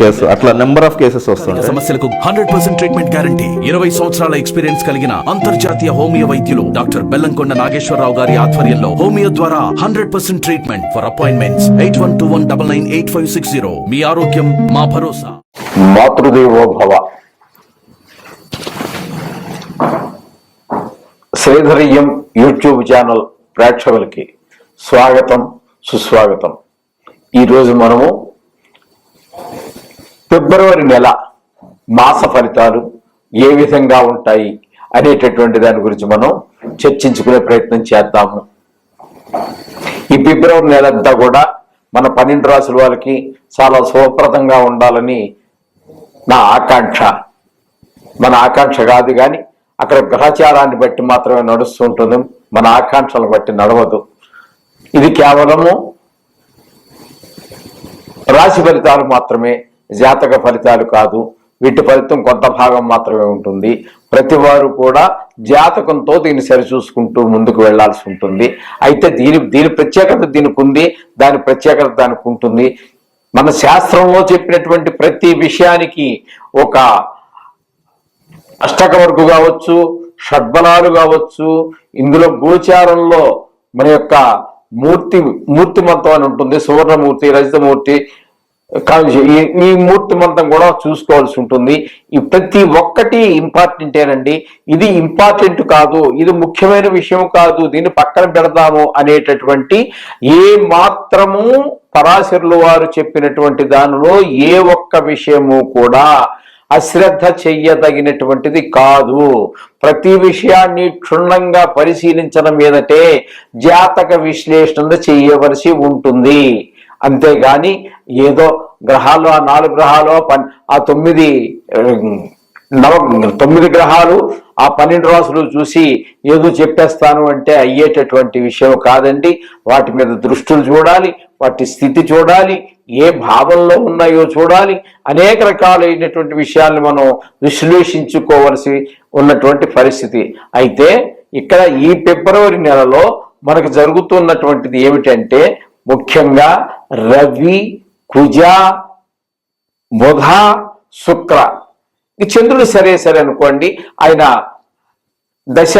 Case అట్లా number of cases వస్తుంటాయి సమస్యలకు హండ్రెడ్ పర్సెంట్ ట్రీట్మెంట్ గ్యారంటీ ఇరవై సంవత్సరాల ఎక్స్పీరియన్స్ కలిగిన అంతర్జాతీయ హోమియో వైద్యులు డాక్టర్ బెల్లంకొండ నాగేశ్వరరావు గారి ఆధ్వర్యంలో హోమియో ద్వారా hundred percent treatment for appointments eight one two one double nine eight five six zero మీ ఆరోగ్యం మా భరోసా. మాతృదేవోభవ శ్రీధరియం యూట్యూబ్ ఛానల్ ప్రేక్షకులకి స్వాగతం సుస్వాగతం. ఈరోజు మనము ఫిబ్రవరి నెల మాస ఫలితాలు ఏ విధంగా ఉంటాయి అనేటటువంటి దాని గురించి మనం చర్చించుకునే ప్రయత్నం చేద్దాము. ఈ ఫిబ్రవరి నెల అంతా కూడా మన పన్నెండు రాసుల వాళ్ళకి చాలా శుభప్రదంగా ఉండాలని నా ఆకాంక్ష. మన ఆకాంక్ష కాదు కానీ అక్కడ గ్రహచారాన్ని బట్టి మాత్రమే నడుస్తూ ఉంటుంది. మన ఆకాంక్షలను బట్టి నడవదు. ఇది కేవలము రాశి ఫలితాలు మాత్రమే జాతక ఫలితాలు కాదు వీటి ఫలితం కొంత భాగం మాత్రమే ఉంటుంది. ప్రతి వారు కూడా జాతకంతో దీన్ని సరిచూసుకుంటూ ముందుకు వెళ్ళాల్సి ఉంటుంది. అయితే దీని దీని ప్రత్యేకత దీనికి ఉంది దాని ప్రత్యేకత దానికి ఉంటుంది. మన శాస్త్రంలో చెప్పినటువంటి ప్రతి విషయానికి ఒక అష్టక వరకు కావచ్చు షడ్బలాలు కావచ్చు ఇందులో గోచారంలో మన యొక్క మూర్తి మూర్తిమంతం అని ఉంటుంది సువర్ణమూర్తి రజితమూర్తి ఈ- ఈ మూర్తిమంతం కూడా చూసుకోవాల్సి ఉంటుంది. ఈ ప్రతి ఒక్కటి ఇంపార్టెంటేనండి ఇది ఇంపార్టెంట్ కాదు. ఇది ముఖ్యమైన విషయం కాదు. దీన్ని పక్కన పెడదాము అనేటటువంటి ఏ మాత్రము పరాశరులు వారు చెప్పినటువంటి దానిలో ఏ ఒక్క విషయము కూడా అశ్రద్ధ చెయ్యదగినటువంటిది కాదు. ప్రతి విషయాన్ని క్షుణ్ణంగా పరిశీలించడం మీదటే జాతక విశ్లేషణ చేయవలసి ఉంటుంది. అంతేగాని ఏదో గ్రహాలు ఆ నాలుగు గ్రహాలు ఆ ఆ తొమ్మిది నవ తొమ్మిది గ్రహాలు ఆ పన్నెండు రాసులు చూసి ఏదో చెప్పేస్తాను అంటే అయ్యేటటువంటి విషయం కాదండి. వాటి మీద దృష్టిలు చూడాలి వాటి స్థితి చూడాలి ఏ భావంలో ఉన్నాయో చూడాలి. అనేక రకాలైనటువంటి విషయాలను మనం విశ్లేషించుకోవలసి ఉన్నటువంటి పరిస్థితి. అయితే ఇక్కడ ఈ ఫిబ్రవరి నెలలో మనకు జరుగుతున్నటువంటిది ఏమిటంటే ముఖ్యంగా రవి కుజ బుధ శుక్ర. ఈ చంద్రుడు సరే సరే అనుకోండి ఆయన దశ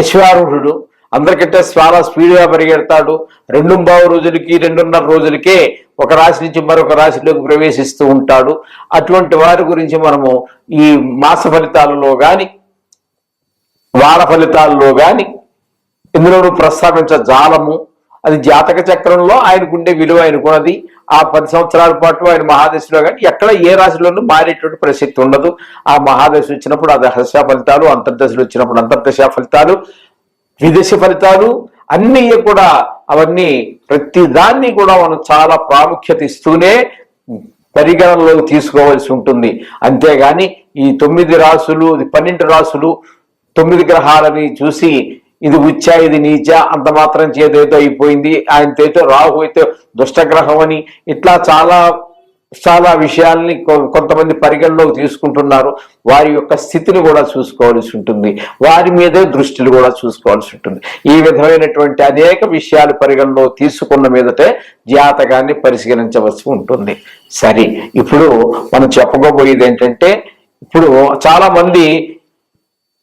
అశ్వారూఢుడు. అందరికంటే చాలా స్పీడ్గా పరిగెడతాడు. రెండు బావు రోజులకి రెండున్నర రోజులకే ఒక రాశి నుంచి మరొక రాశిలోకి ప్రవేశిస్తూ ఉంటాడు. అటువంటి వారి గురించి మనము ఈ మాస ఫలితాలలో కానీ వార ఫలితాల్లో కానీ ఇందులోనూ ప్రస్తావించ జాలము అది జాతక చక్రంలో ఆయనకుండే విలువ ఆయనకున్నది. ఆ పది సంవత్సరాల పాటు ఆయన మహాదశలో కానీ ఎక్కడ ఏ రాశిలోనూ మారేటువంటి ప్రసక్తి ఉండదు. ఆ మహాదశ వచ్చినప్పుడు అది హర్ష ఫలితాలు అంతర్దశలు వచ్చినప్పుడు అంతర్దశ ఫలితాలు విదేశ ఫలితాలు అన్నీ కూడా అవన్నీ ప్రతిదాన్ని కూడా మనం చాలా ప్రాముఖ్యత ఇస్తూనే పరిగణనలోకి తీసుకోవాల్సి ఉంటుంది. అంతేగాని ఈ తొమ్మిది రాసులు పన్నెండు రాసులు తొమ్మిది గ్రహాలని చూసి ఇది ఉచ్చ ఇది నీచ అంత మాత్రం చేదేదో అయిపోయింది. ఆయనతో అయితే రాహు అయితే దుష్టగ్రహం అని ఇట్లా చాలా చాలా విషయాల్ని కొ- కొంతమంది పరిగణలోకి తీసుకుంటున్నారు. వారి యొక్క స్థితిని కూడా చూసుకోవాల్సి ఉంటుంది. వారి మీదే దృష్టిని కూడా చూసుకోవాల్సి ఉంటుంది. ఈ విధమైనటువంటి అనేక విషయాలు పరిగణలో తీసుకున్న మీదటే జాతకాన్ని పరిశీలించవలసి ఉంటుంది. సరే ఇప్పుడు మనం చెప్పుకోబోయేది ఏంటంటే ఇప్పుడు చాలా మంది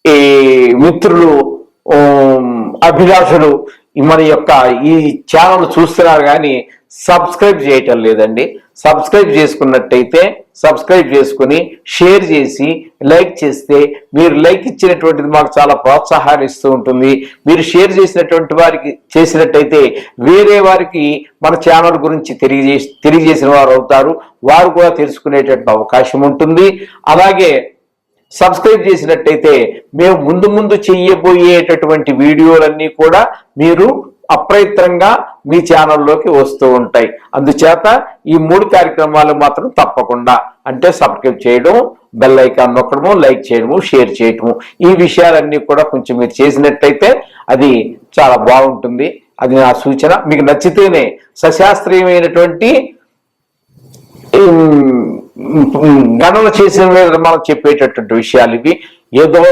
ఈ మిత్రులు అభిలాషులు. మన యొక్క ఈ ఛానల్ చూస్తున్నారు కానీ సబ్స్క్రైబ్ చేయటం లేదండి. సబ్స్క్రైబ్ చేసుకున్నట్టయితే సబ్స్క్రైబ్ చేసుకుని షేర్ చేసి లైక్ చేస్తే మీరు లైక్ ఇచ్చినటువంటిది మాకు చాలా ప్రోత్సాహాన్ని ఇస్తూ ఉంటుంది. మీరు షేర్ చేసినటువంటి వారికి చేసినట్టయితే వేరే వారికి మన ఛానల్ గురించి తెలియజేసి తెలియజేసిన వారు అవుతారు. వారు కూడా తెలుసుకునేటటువంటి అవకాశం ఉంటుంది. అలాగే సబ్స్క్రైబ్ చేసినట్టయితే మేము ముందు ముందు చెయ్యబోయేటటువంటి వీడియోలన్నీ కూడా మీరు అప్రయత్నంగా మీ ఛానల్లోకి వస్తూ ఉంటాయి. అందుచేత ఈ మూడు కార్యక్రమాలు మాత్రం తప్పకుండా అంటే సబ్స్క్రైబ్ చేయడం బెల్ ఐకాన్ నొక్కడము లైక్ చేయడము షేర్ చేయడము ఈ విషయాలన్నీ కూడా కొంచెం మీరు చేసినట్టయితే అది చాలా బాగుంటుంది. అది నా సూచన. మీకు నచ్చితేనే సశాస్త్రీయమైనటువంటి గణన చేసిన మనం చెప్పేటటువంటి విషయాలు ఇవి. ఏదో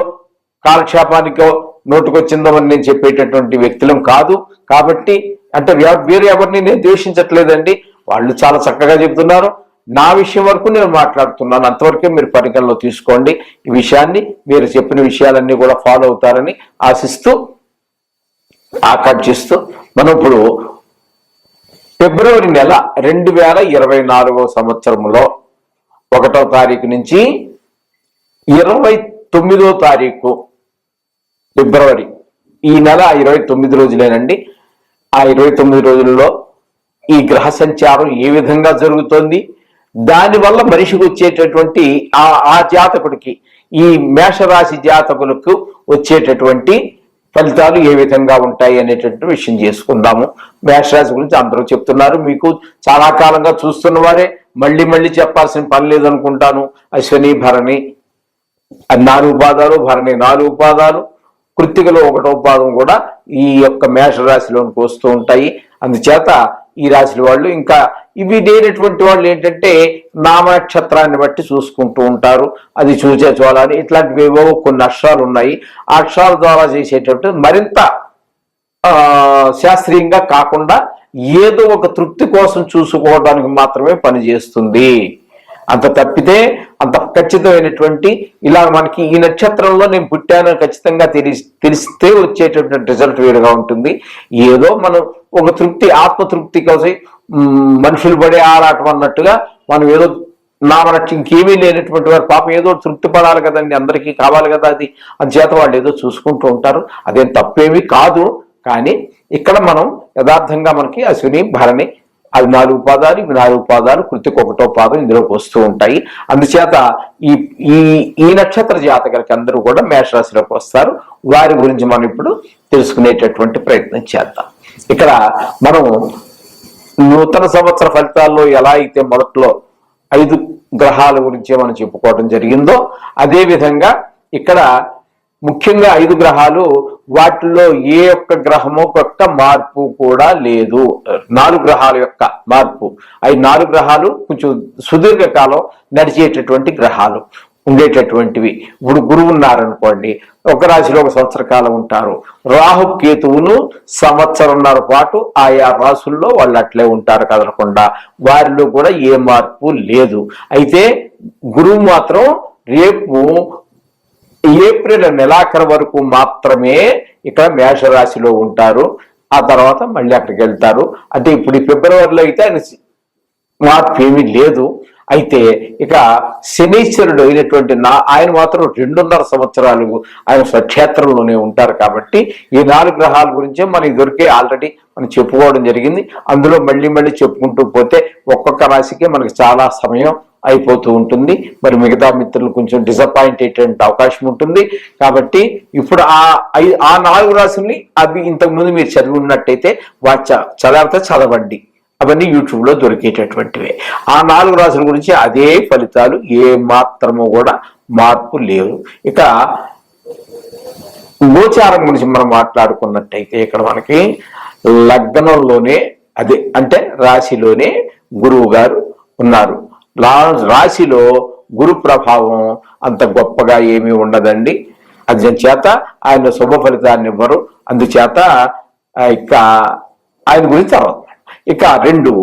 కాలక్షేపానికో నోటుకొచ్చిందో అని నేను చెప్పేటటువంటి వ్యక్తులం కాదు. కాబట్టి అంటే వేరే ఎవరిని నేను ద్వేషించట్లేదండి. వాళ్ళు చాలా చక్కగా చెబుతున్నారు. నా విషయం వరకు నేను మాట్లాడుతున్నాను. అంతవరకే మీరు పరిగణలో తీసుకోండి. ఈ విషయాన్ని మీరు చెప్పిన విషయాలన్నీ కూడా ఫాలో అవుతారని ఆశిస్తూ ఆకాంక్షిస్తూ మనం ఇప్పుడు ఫిబ్రవరి నెల రెండు వేల ఇరవై నాలుగో సంవత్సరంలో ఒకటో తారీఖు నుంచి ఇరవై తొమ్మిదో తారీఖు ఫిబ్రవరి. ఈ నెల ఇరవై తొమ్మిది రోజులేనండి. ఆ ఇరవై తొమ్మిది రోజుల్లో ఈ గ్రహ సంచారం ఏ విధంగా జరుగుతోంది? దానివల్ల మనిషికి వచ్చేటటువంటి ఆ ఆ జాతకుడికి ఈ మేషరాశి జాతకులకు వచ్చేటటువంటి ఫలితాలు ఏ విధంగా ఉంటాయి అనేటువంటి విషయం చేసుకుందాము. మేషరాశి గురించి అందరూ చెప్తున్నారు. మీకు చాలా కాలంగా చూస్తున్న వారే మళ్ళీ మళ్ళీ చెప్పాల్సిన పని లేదనుకుంటాను. అశ్వని భరణి నాలుగు పాదాలు భరణి నాలుగు పాదాలు కృత్తికలో ఒకటో పాదం కూడా ఈ యొక్క మేషరాశిలోనికి వస్తూ ఉంటాయి. అందుచేత ఈ రాశుల వాళ్ళు ఇంకా ఇవి లేనటువంటి వాళ్ళు ఏంటంటే నామనక్షత్రాన్ని బట్టి చూసుకుంటూ ఉంటారు. అది చూసే చూడాలి ఇట్లాంటివి ఏవో కొన్ని అక్షరాలు ఉన్నాయి. ఆ అక్షరాల ద్వారా చేసేటట్టు మరింత శాస్త్రీయంగా కాకుండా ఏదో ఒక తృప్తి కోసం చూసుకోవడానికి మాత్రమే పనిచేస్తుంది. అంత తప్పితే అంత ఖచ్చితమైనటువంటి ఇలా మనకి ఈ నక్షత్రంలో నేను పుట్టాను ఖచ్చితంగా తెలి తెలిస్తే వచ్చేటటువంటి రిజల్ట్ వేరుగా ఉంటుంది. ఏదో మనం ఒక తృప్తి ఆత్మతృప్తి కోసం మనుషులు పడే ఆరాటం అన్నట్టుగా మనం ఏదో నా మనకి ఇంకేమీ లేనటువంటి వారు పాపం ఏదో తృప్తి పడాలి కదండి అందరికీ కావాలి కదా అది. చేత వాళ్ళు ఏదో చూసుకుంటూ ఉంటారు. అదేం తప్పేమీ కాదు. కానీ ఇక్కడ మనం యథార్థంగా మనకి అశ్విని భరణి అవి నాలుగు పాదాలు ఇవి నాలుగు పాదాలు కృతికి ఒకటో పాదం ఇందులోకి వస్తూ ఉంటాయి. అందుచేత ఈ ఈ ఈ నక్షత్ర జాతకులకి అందరూ కూడా మేషరాశిలోకి వస్తారు. వారి గురించి మనం ఇప్పుడు తెలుసుకునేటటువంటి ప్రయత్నం చేద్దాం. ఇక్కడ మనం నూతన సంవత్సర ఫలితాల్లో ఎలా అయితే మొదట్లో ఐదు గ్రహాల గురించి మనం చెప్పుకోవడం జరిగిందో అదేవిధంగా ఇక్కడ ముఖ్యంగా ఐదు గ్రహాలు వాటిల్లో ఏ ఒక్క గ్రహము యొక్క మార్పు కూడా లేదు. నాలుగు గ్రహాల యొక్క మార్పు. అవి నాలుగు గ్రహాలు కొంచెం సుదీర్ఘకాలం నడిచేటటువంటి గ్రహాలు ఉండేటటువంటివి. ఇప్పుడు గురువు ఉన్నారనుకోండి ఒక రాశిలో ఒక సంవత్సర కాలం ఉంటారు. రాహు కేతువును సంవత్సరంన్నర పాటు ఆయా రాసుల్లో వాళ్ళు అట్లే ఉంటారు కదలకుండా. వారిలో కూడా ఏ మార్పు లేదు. అయితే గురువు మాత్రం రేపు ఏప్రిల్ నెలాఖరు వరకు మాత్రమే ఇక్కడ మేషరాశిలో ఉంటారు. ఆ తర్వాత మళ్ళీ అక్కడికి వెళ్తారు. అంటే ఇప్పుడు ఈ ఫిబ్రవరిలో అయితే ఆయన మార్పు ఏమీ లేదు. అయితే ఇక శనీశ్వరుడు అయినటువంటి నా ఆయన మాత్రం రెండున్నర సంవత్సరాలు ఆయన స్వక్షేత్రంలోనే ఉంటారు కాబట్టి ఈ నాలుగు గ్రహాల గురించే మనకి దొరికే ఆల్రెడీ మనం చెప్పుకోవడం జరిగింది. అందులో మళ్ళీ మళ్ళీ చెప్పుకుంటూ పోతే ఒక్కొక్క రాశికి మనకి చాలా సమయం అయిపోతూ ఉంటుంది. మరి మిగతా మిత్రులు కొంచెం డిసప్పాయింట్ అయ్యేటువంటి అవకాశం ఉంటుంది. కాబట్టి ఇప్పుడు ఆ ఐదు ఆ నాలుగు రాశుల్ని అవి ఇంతకుముందు మీరు చదివి ఉన్నట్టయితే వాచ చదవత చదవండి. అవన్నీ యూట్యూబ్లో దొరికేటటువంటివే. ఆ నాలుగు రాశుల గురించి అదే ఫలితాలు ఏ మాత్రము కూడా మార్పు లేవు. ఇక గోచారం గురించి మనం మాట్లాడుకున్నట్టయితే ఇక్కడ మనకి లగ్నంలోనే అదే అంటే రాశిలోనే గురువు గారు ఉన్నారు. రాశిలో గురు ప్రభావం అంత గొప్పగా ఏమీ ఉండదండి. అందుచేత ఆయన శుభ ఫలితాన్ని ఇవ్వరు. అందుచేత ఇక ఆయన గురించి తర్వాత ఇక రెండు.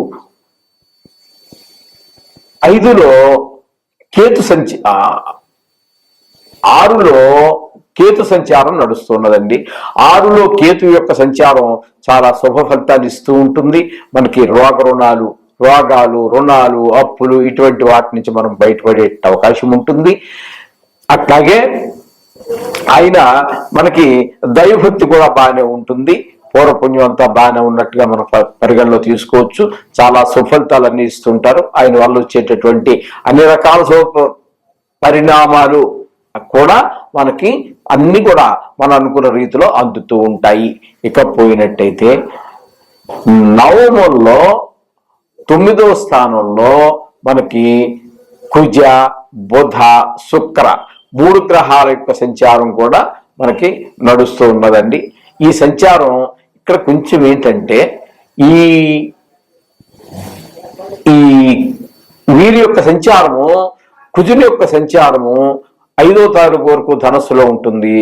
ఐదులో కేతు సంచి ఆరులో కేతు సంచారం నడుస్తున్నదండి. ఆరులో కేతు యొక్క సంచారం చాలా శుభ ఫలితాలు ఇస్తూ ఉంటుంది. మనకి రోగ రుణాలు రోగాలు రుణాలు అప్పులు ఇటువంటి వాటి నుంచి మనం బయటపడే అవకాశం ఉంటుంది. అట్లాగే ఆయన మనకి దైవభక్తి కూడా బాగానే ఉంటుంది. పూర్వపుణ్యం అంతా బాగానే ఉన్నట్టుగా మనం పరిగణలో తీసుకోవచ్చు. చాలా సుఫలితాలన్నీ ఇస్తుంటారు. ఆయన వల్ల వచ్చేటటువంటి అన్ని రకాల పరిణామాలు కూడా మనకి అన్ని కూడా మనం అనుకున్న రీతిలో అందుతూ ఉంటాయి. ఇక పోయినట్టయితే నవమంలో తొమ్మిదవ స్థానంలో మనకి కుజ బుధ శుక్ర మూడు గ్రహాల యొక్క సంచారం కూడా మనకి నడుస్తూ ఉన్నదండి. ఈ సంచారం ఇక్కడ కొంచెం ఏంటంటే ఈ ఈ వీరి యొక్క సంచారము కుజుని యొక్క సంచారము ఐదో తారీఖు వరకు ధనస్సులో ఉంటుంది.